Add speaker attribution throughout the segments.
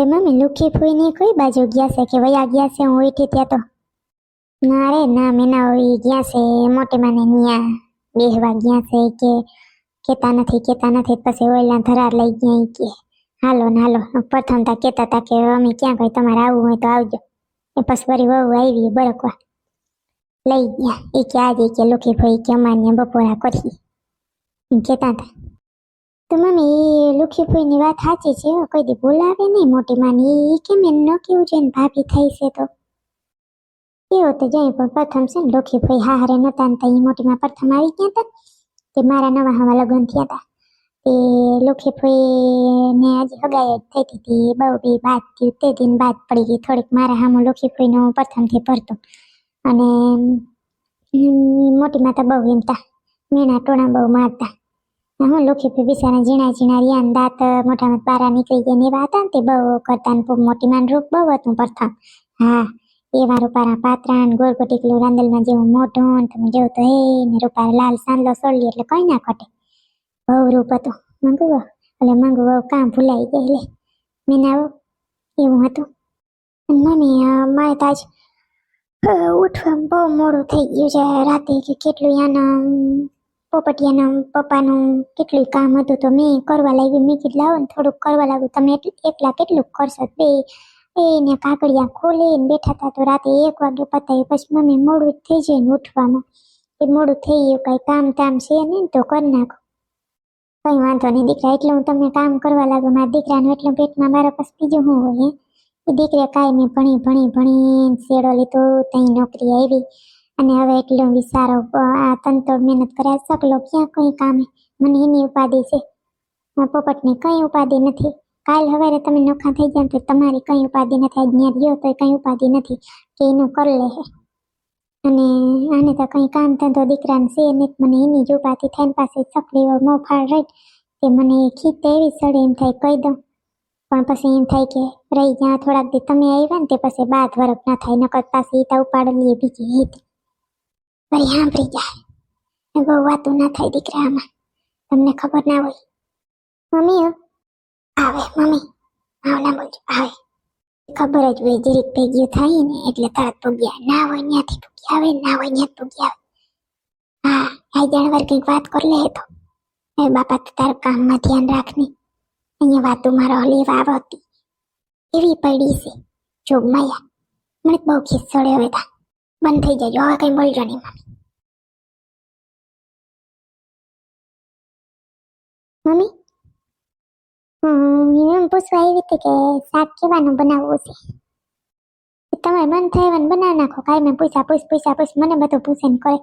Speaker 1: તે મમ્મી લુખી ફૂઈને કઈ બાજુ ગયા છે કે વયા ગયા છે? હું ઉઠી ત્યાં તો. ના રે, ના મેના હોય, ગયા છે. મોટી માને ન્યા બેહવા ગયા છે કે કેતા નથી કેતા નથી. પછી ઓયલા ધરાર લઈ ગયા કે, હાલો ને હાલો, પ્રથમ તા કેતા તા કે અમે ક્યાં કઈ તમારે આવવું હોય તો આવજો. એ પછી વળી વહુ આવી બરકવા લઈ ગયા. એ કે આજે કે લુખી ફૂઈ કે અમારે બપોરા કરી એમ કેતા હતા તો મમ્મી, એ લુખી ફૂઈની વાત સાચી છે કોઈ દી બોલાવે નહીં મોટી માની. કેમ એમ ન કેવું છે ને ભાભી થઈ છે તો? એવું તો જાય, પણ પ્રથમ છે ને લુખી ફૂઈ હા હારે નતા ને ત્યાં મોટીમાં પ્રથમ આવી ગયા હતા તે મારા નવા હવા લગ્ન થયા હતા. તે લુખી ફૂઈ ને હજી હગાઈ જ થઈ હતી. બહુ બી બાદ થયું, તે દિન બાદ પડી ગઈ. થોડીક મારા હામો લુખી ફૂઈનો પ્રથમથી ભરતો. અને મોટી માતા બહુ એમતા મેના ટોણા બહુ મારતા. હું લુખી પી ઝીણા ઝીણા રહ્યા દાંત મોઢામાં બારા નીકળી ગયા ને એવા હતા ને તે બહુ કરતા ને મોટી માન રૂપ બહુ હતું પ્રથમ. હા એવા રૂપારા પાત્રા ને ગોળ ગોટીકલું રાંદલમાં જેવું મોઢું તમે જેવું તો હે ને રૂપારા લાલ સાંદલો સોળી એટલે કઈ ના ખોટે બહુ રૂપ હતું મંગુ એટલે મંગુ વહુ કામ ભૂલાઈ ગયા એટલે મેં આવો એવું હતું. અ, મારે તો અ, બહુ મોડું થઈ ગયું છે. રાતે કે કેટલું યાના પોપટિયાના, પપ્પાનું કેટલું કામ હતું તો મેં કરવા લાગ્યું. મેં કીધું, લાવો ને થોડુંક કરવા લાગ્યું. તમે એકલા કેટલું કરશો બે એને કાકડિયા ખોલીને બેઠા હતા તો રાતે એક વાગે પતાવી પછી મમ્મી મોડું થઈ જાય ને ઉઠવામાં. એ મોડું થઈ ગયું, કાંઈ કામ તામ છે ને તો કરી નાખો. કંઈ વાંધો નહીં દીકરા, એટલે હું તમને કામ કરવા લાગુ મારા દીકરાનું એટલું પેટમાં મારા પાસે બીજું શું હોય એ દીકરી કાંઈ મેં ભણી ભણી ભણી શેડો લીધો ત્યાં નોકરી આવી. અને હવે એટલો વિચારો આ તનતોડ મહેનત કર્યા સકલો ક્યાં કોઈ કામે? મને એની ઉપાધિ છે. પોપટને કઈ ઉપાધિ નથી. કાલ હવારે તમે નોખા થઈ જાય તો તમારી કઈ ઉપાધિ નથી. આજ ન્યા રહ્યો તો કઈ ઉપાધિ નથી કે એનું કર લે અને આને તો કઈ કામ ધંધો દીકરાને છે ને મને એની જ ઉપાધિ થાય પાસે ચકલી મોફાળ રહી તે મને ખીત એવી સડે એમ થાય કહી દઉં. પણ પછી એમ થાય કે રહી જ્યાં થોડાક દી તમે આવ્યા ને તે પછી બાદ વરફ ના થાય, નકર પાછી ઈટા ઉપાડેલી બીજી હીત વળી સાંભળી જાય. બહુ વાતું ના થાય દીકરામાં તમને ખબર ના હોય. મમ્મી. આવે, મમ્મી. આવના બોલજો. આવે. ખબર જ હોય જરીક ભેગી થાય ને એટલે તરત પૂગ્યા ના હોય ત્યાંથી પૂગ્યા આવે, ના હોય ત્યાં પૂગ્યા આવે. હા આ જાણવાર કંઈક વાત કરી લે તો એ બાપા તું તારું કામમાં ધ્યાન રાખની. અહીંયા વાતું મારો હલી વાવ હતી. એવી પડી છે. જોગમાયા મને બહુ ખીસ ચડે હવે તા. બંધ થઈ જજો હવે કઈ બોલજો નહીં મમ્મી મમ્મી હમ એમ પૂછવા આવી હતી કે શાક કેવાનું બનાવવું છે? તમે મન થાય એવાનું બનાવી નાખો. કાંઈ મેં પૂછા પૂછ પૂછા પૂછ મને બધું પૂછે ને કરે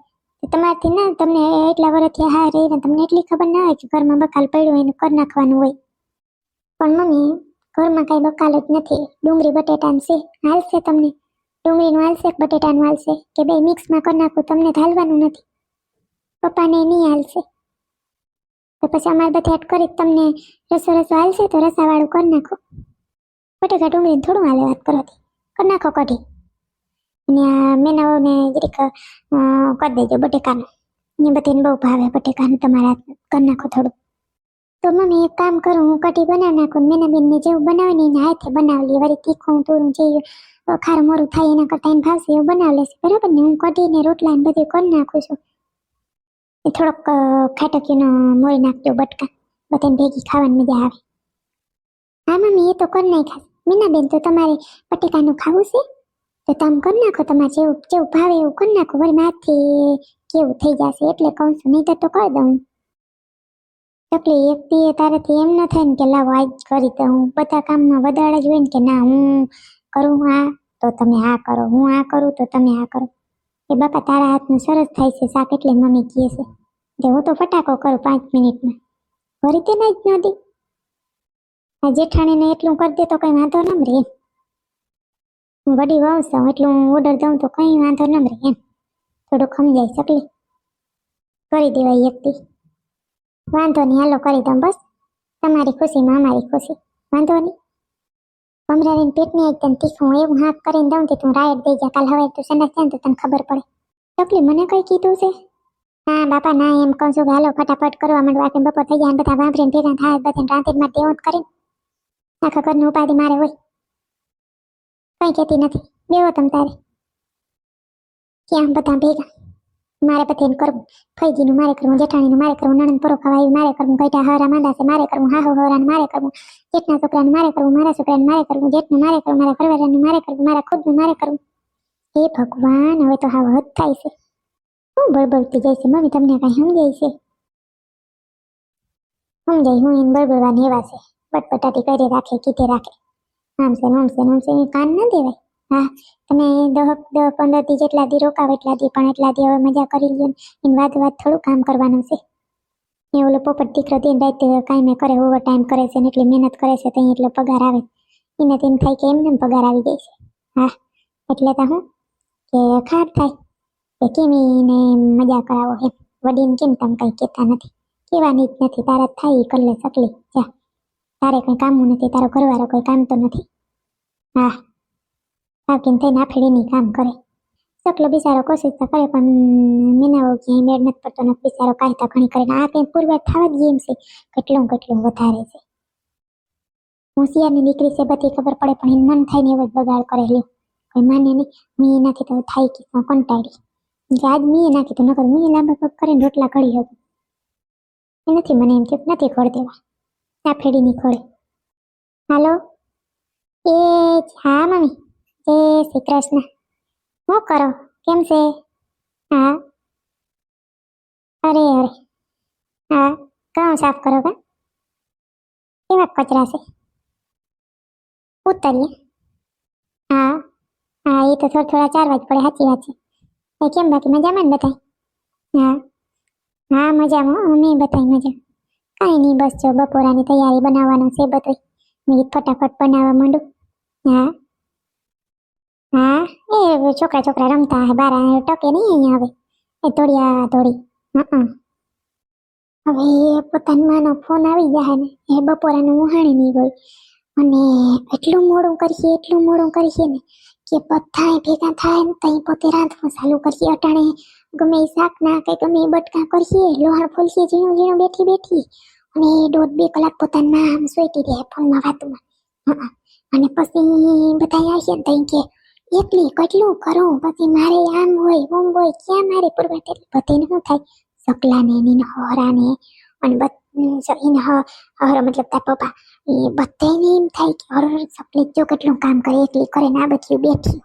Speaker 1: તમારથી ના તમને એટલા વર્ષથી હા રહીને તમને એટલી ખબર ના હોય કે ઘરમાં બકાલ પડ્યું એને કરી નાખવાનું હોય. પણ મમ્મી, ઘરમાં કાંઈ બકાલ જ નથી. ડુંગળી, બટેટાનું છે. હાલશે તમને. ડુંગળીનું હાલશે બટેટાનું હાલશે કે બે મિક્સમાં કરી નાખું, તમને તો નથી. પપ્પાને નહીં હાલશે તો પછી અમારે બધા એડ કરી તમને રસો રસો હાલશે તો રસાવાળું કરી નાખો. બટેકા ડુંગળી થોડું હાલે વાત કરો તી. કરી નાખો કઢી. અને આ મેનાઓને જરીક કરી દેજો બટેકાનું. ને બધીને બહુ ભાવે બટેકાનું તમારા. કરી નાખો થોડું. તો મમ્મી, એક કામ કરું, હું કઢી બનાવી નાખું મેનાબેનને જેવું બનાવે ને એના હાથે બનાવી લઈએ વળી તીખું, તુરું, જે ખારું મોરું થાય એના કરતાં એને ભાવશે એવું બનાવી લેશે બરાબર ને? હું કઢીને રોટલા ને બધું કરી નાખું છું. એ થોડોક ખાટકીનો મોરી નાખજો, બટકા. બધાને ભેગી ખાવાની મજા આવે. હા, મમ્મી, એ તો કરી નાખાશ મીનાબેન, તો તમારે બટેકાનું ખાવું છે? તો તમે કરી નાખો, તમારે જેવું જેવું ભાવે એવું કરી નાખો. વળી માથથી કેવું થઈ જશે એટલે કહું છું. નહીં તો કરી દઉં. એક તારેથી તારાથી એમ ન થાય ને કે લાવો, આજ કરી દઉં. બધા કામમાં વધારે જ હોય ને કે ના, હું કરું આ? તો તમે આ કરો. હું આ કરું, તો તમે આ કરો. એ બાપા તારા હાથનું સરસ થાય છે, શાક એટલે મમ્મી કહે છે. એટલે હું તો ફટાકો કરું પાંચ મિનિટમાં. ભરી તે ના જ નહોતી આ જેઠાણીને એટલું કરી દે તો કંઈ વાંધો ન એમ. હું વડી વહુ છું, એટલું ઓર્ડર દઉં તો કંઈ વાંધો ન રહે એમ. થોડુંક ખમજાઈ શકલી? કરી દેવાય એકથી વાંધો નહીં, હાલો કરી દઉં બસ. તમારી ખુશીમાં અમારી ખુશી. વાંધો નહીં. કમરાની પેટની એકદમ તીખું એવું હાથ કરીને દઉં કે તું રાયટ દઈ જા. કાલ હવે તું સંડાસ થાય તો તને ખબર પડે. તકલી મને કઈ કીધું છે? ના, બાપા, ના, એમ કહું છું હાલો, ફટાફટ કરવા માંડવા આપણે બપોર થઈ જાય બધા વાંભરીને ભેગા થાય, બધાને રાંધીને માં દેવું જ કરીને. આખા ઘરની ઉપાધિ મારે હોય. કઈ કહેતી નથી. બેવો તમ તારે. ક્યાં બધા ભેગા? મારે પતે કરવું ફૈજીનું મારે કરવું, જેઠાણીનું મારે કરવું, નણંદ પરો ખવાયું મારે કરવું ગઈટા હારા માંદા છે, મારે કરવું, હાહુ હવરાને મારે કરવું, જેઠના છોકરાને મારે કરવું, મારા છોકરાને મારે કરવું, જેઠનું મારે કરવું, મારા ઘરવાળાને મારે કરવું, મારા ખુદનું મારે કરવું. હે ભગવાન, હવે તો હાવ હદ થાય છે. હું બળબળતી જાય છે, મમ્મી તમને કાંઈ સમજાય છે? સમજાય, હું એને બળબળવાની એવા છે. બટપટાટી કરી રાખે, કીધે રાખે. આમ છે આમ છે આમ છે કાન ન દેવાય. હા. તમે દહ દહ પંદર દી જેટલા દી રોકાવ એટલા દી, પણ એટલા દી હવે મજા કરી લઈએ એમ વાત વાત થોડું કામ કરવાનું છે. એ ઓલો પોપટ દીકરો દિન રાત કાંઈ કરે ઓવર ટાઈમ કરે છે ને એટલી મહેનત કરે છે ત્યાં એટલો પગાર આવે. એને તેમ થાય કે એમને એમ પગાર આવી જાય છે. હા. એટલે તો હું કે ખાટ થાય. કે કેમ એને મજા કરાવો એમ. વડીને કેમ તમે કંઈ કહેતા નથી. કહેવાની જ નથી. તારા થાય ઈ કલ્લે સકલી. જા. તારે કંઈ કામનું નથી. તારો ઘરવાળો કોઈ કામ તો નથી. હા. આવકીને ના આફેડીની કામ કરે. સકલો બિચારો કોશિશ તો કરે, પણ મીનાવો ક્યાંય મેળ નથી પડતો, નથી બિચારો કાયતા ઘણી કરીને. આ કંઈ પુરવાર થવા જ એમ છે, કેટલું કેટલું વધારે છે. હોશિયારની દીકરી છે, બધી ખબર પડે, પણ એને મન થાય ને એવો જ બગાડ કરે લ્યો. કોઈ માને નહીં, મેં એનાથી તો થાય કે કંટાળી. આજ મેં નાખી તો નકર મેં લાંબા પગ કરીને રોટલા કરી હતું એ નથી મને એમ કે નથી ખોડ દેવા. આ ફેડીની ખોડે હાલો? એ હા, મમ્મી. જય શ્રી કૃષ્ણ શું કરો? કેમ છે? હા. અરે અરે. હા, ઘઉં સાફ કરો કા? કેવા કચરા છે ઉતરીએ. હા હા એ તો થોડા થોડા ચાર જ પડે, સાચી વાત છે. એ કેમ બાકી? મજામાં ને બતાય હા. હા, મજામાં અમે બતાવી મજા. કાંઈ નહીં, બસ જો બપોરાની તૈયારી બનાવવાનું છે બધું મેં ફટાફટ બનાવવા માંડું. હા. હા? એ છોકરા છોકરા રમતા હે, બાર ટકે નહીં અહીંયા હવે. એ તોડિયા તોડી હા હવે પોતાની ફોન આવી જાય ને, એ બપોરાનું ઉહાણી નહીં હોય અને એટલું મોડું કરીએ, એટલું મોડું કરીએ ને, કે બધાય ભેગા થાય ને તઈ પોતે રાંધવું ચાલુ કરીએ. અટાણે ગમે શાક ના કે ગમે બટકા કરીએ, લોહાણ ફૂલશે, ઝીણું ઝીણું બેઠી બેઠી. અને દોઢ બે કલાક પોતાના આમ સોઈટી રહે ફોનમાં વાતમાં. અને પછી બધા આવીએ ને તઈ કે એકલી કેટલું કરું, પછી મારે આમ હોય ઓમ હોય, ક્યાં મારે પૂરવા એટલે બધી શું થાય? સકલાને એની હોરાને અને એને હર મતલબ તાર પપ્પા, એ બધાને એમ થાય કે હર સકલી જો કેટલું કામ કરે, એટલી કરે, ને બધી બેઠી.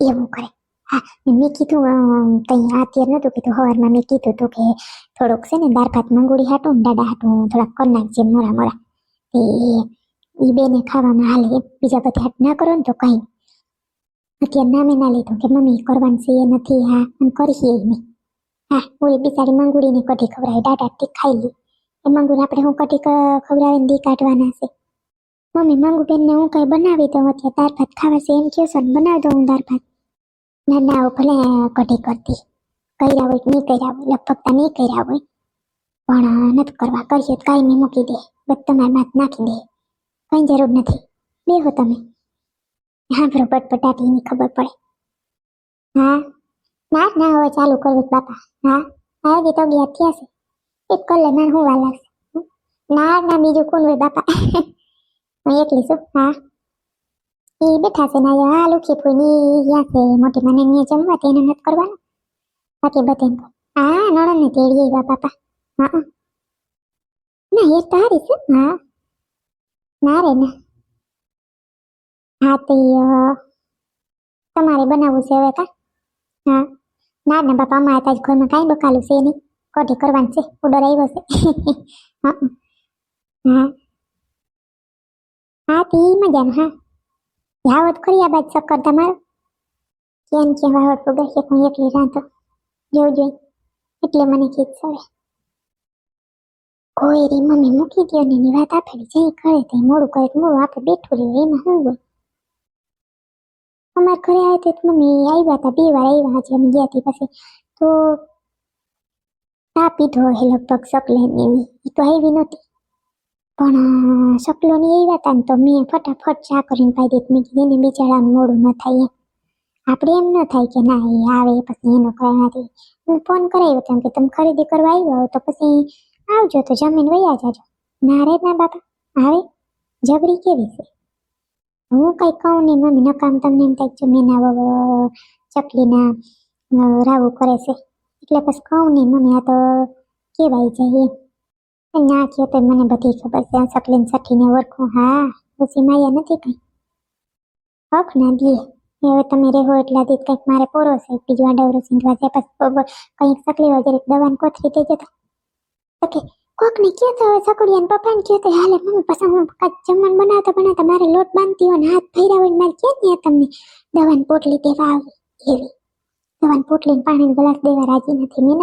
Speaker 1: એવું કરે. હા, મેં કીધું કંઈ અત્યારે નહોતું કીધું, હવારમાં મેં કીધું હતું કે થોડુંક છે ને, દાળ ભાત મંગોળી હાટું દાડા હાટું, થોડાક કરી નાખજે મોરા મોરા. એ એ બેને ખાવામાં હાલે. બીજા બધા હાટ ના કરો ને તો કંઈ અત્યારે નામે ના લીધું, કે મમ્મી કરવાનું છે એ નથી, હા અને કરીએ નહીં હા ઓલી બિચારી મંગુડીને કઢી ખવડાવી ટીક ખાઈ લી. એ મંગુને આપણે હું કઢી ખવડાવીને દી કાઢવાના છે. મમ્મી મંગુ બેનને હું કઈ બનાવી દઉં અત્યારે, દાળ ભાત ખાવા છે, એમ કહો ને, બનાવી દઉં હું દાળ ભાત. ના ના હું ભલે કઢી કરતી. કર્યા હોય નહીં કર્યા હોય, લગભગ નહીં કર્યા હોય. પણ નથી કરવા, કરીએ તો કાંઈ નહીં મૂકી દે. બધું તમારી માથ નાખી દે. કંઈ જરૂર નથી. બેહો તમે. હા બરો પટાટીની ખબર પડે હા ના ના હવે ચાલુ કરવું બાપા હા હા ગીતો ગયા થયા છે એક કલે ના હું લાગશે ના ના બીજું કોણ હોય બાપા હું એકલી છું હા એ બેઠા છે ના હા લુખી ફૂઈ ત્યાં છે મોટી મને અહીંયા જમવા તેને નથી કરવાનું બાકી બધે હા નણંદ ને તેડી આવ્યા બાપા હા હા. ના એ તારી છે હા ના રે ના હા. તમારે બનાવવું છે હવે કા હા. ના ના, બાપા, અમારે તાજ ઘરમાં કાંઈ બકાલું છે નહીં. કોઠી કરવાનું છે? ઓર્ડર આવ્યો છે. હા. હા. હા, તે મજાનું, હા. યાવત આ બાદ ચક્કર તમારો? કેમ કે વાવડ પગે છે હું એકલી રાંધો જોઈ જોઈ. એટલે મને ખીચ સડે કોઈ રી મમ્મી મૂકી દો ને વાત આપેલી જઈ કરે તે મોડું કરે મોડું આપણે બેઠું રહ્યું એમાં હોય અમારા ઘરે આવ્યા હતા મમ્મી આવ્યા હતા બે વાર આવ્યા હજી અમે ગયા હતી પછી. તો તાપી પીધો હે લગભગ સકલે ને એ તો આવી નહોતી પણ સકલોની આવ્યા હતા ને તો મેં ફટાફટ ચા કરીને પાઈ દીધી મેં કીધું એને બિચારાનું મોડું ન થાય આપણે એમ ન થાય કે ના, એ આવે પછી એનો કરવાથી હું ફોન કરાવ્યો કેમ કે તમે ખરીદી કરવા આવ્યા હો તો પછી આવજો તો જમીન વયા જાજો. ના રે ના બાપા, આવે? જબરી કેવી છે? હું કઈ કહું નહીં, મમ્મી નકામ તમને એમ થાય મેના ચકલીના રાવું કરે છે. એટલે બસ કહું નહીં, મમ્મી, આ તો કેવાય જાય એમ. ના કહે તો મને બધી ખબર છે. આ ચકલીને સઠીને ઓળખું. હા પછી માયા નથી કઈ. હક ના દીએ હવે તમે રહેવો એટલા આદિત કંઈક મારે પૂરો છે. બીજું આડવરો સિંધવા છે પછી કંઈક ચકલી વગેરે દવાને કોથરી દેજો તો. ઓકે. કોક ને કહો તો હવે સકુડિયાને પપ્પાને કહો તો હાલે, મમ્મી પસંદ હું જમવાનું બનાવતા બનાવતા મારે લોટ બાંધતી હોય ને હાથ ફેર્યા હોય મારે કે ત્યાં તમને દવાની પોટલી દેવા આવી એવી? દવાની પોટલીને પાણીનો ગ્લાસ દેવા રાજી નથી મેં